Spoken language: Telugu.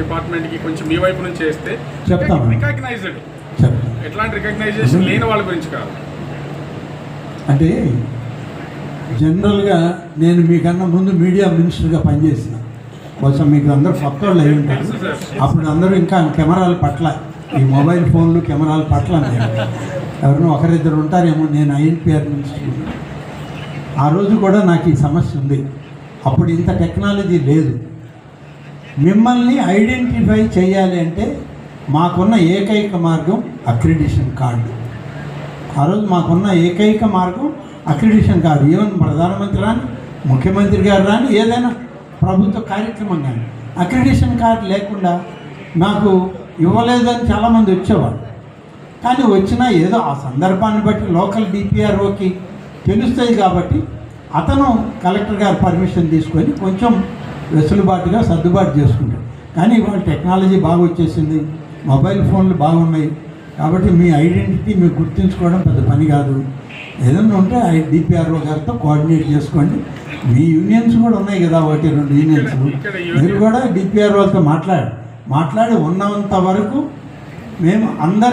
డిపార్ట్మెంట్కి కొంచెం మీ వైపు నుంచి చేస్తే. రికగ్నైజ్డ్ ఎట్లాంటి రికగ్నైజేషన్ లేని వాళ్ళ గురించి కాదు. అంటే జనరల్గా నేను మీకన్నా ముందు మీడియా మినిస్టర్గా పనిచేసిన. కొంచెం మీకు అందరూ కొత్త వాళ్ళు అయి ఉంటారు. అప్పుడు అందరూ ఇంకా కెమెరాల పట్ల ఈ మొబైల్ ఫోన్లు కెమెరాల పట్ల ఎవరినో ఒకరిద్దరు ఉంటారేమో నేను ఐఎన్పిఆర్ మినిస్టర్ ఆ రోజు కూడా నాకు ఈ సమస్య ఉంది. అప్పుడు ఇంత టెక్నాలజీ లేదు. మిమ్మల్ని ఐడెంటిఫై చేయాలి అంటే మాకున్న ఏకైక మార్గం అక్రిడిషన్ కార్డు. ఆ రోజు మాకున్న ఏకైక మార్గం అక్రిడిషన్ కార్డు. ఈవెన్ ప్రధానమంత్రి రాని ముఖ్యమంత్రి గారు రాని ఏదైనా ప్రభుత్వ కార్యక్రమం కానీ అక్రిడిషన్ కార్డు లేకుండా నాకు ఇవ్వలేదని చాలామంది వచ్చేవాళ్ళు. కానీ వచ్చినా ఏదో ఆ సందర్భాన్ని బట్టి లోకల్ డిపిఆర్ఓకి తెలుస్తుంది కాబట్టి అతను కలెక్టర్ గారు పర్మిషన్ తీసుకొని కొంచెం వెసులుబాటుగా సర్దుబాటు చేసుకుంటాడు కానీ ఇవాళ టెక్నాలజీ బాగా వచ్చేసింది మొబైల్ ఫోన్లు బాగున్నాయి. కాబట్టి మీ ఐడెంటిటీ మీరు గుర్తుంచుకోవడం పెద్ద పని కాదు. ఏదన్నా ఉంటే ఐ డిపిఆర్ఓ గారితో కోఆర్డినేట్ చేసుకోండి. మీ యూనియన్స్ కూడా ఉన్నాయి కదా ఒకటి రెండు యూనియన్స్. మీరు కూడా డిపిఆర్ఓతో మాట్లాడు మాట్లాడి ఉన్నంత వరకు మేము అందరి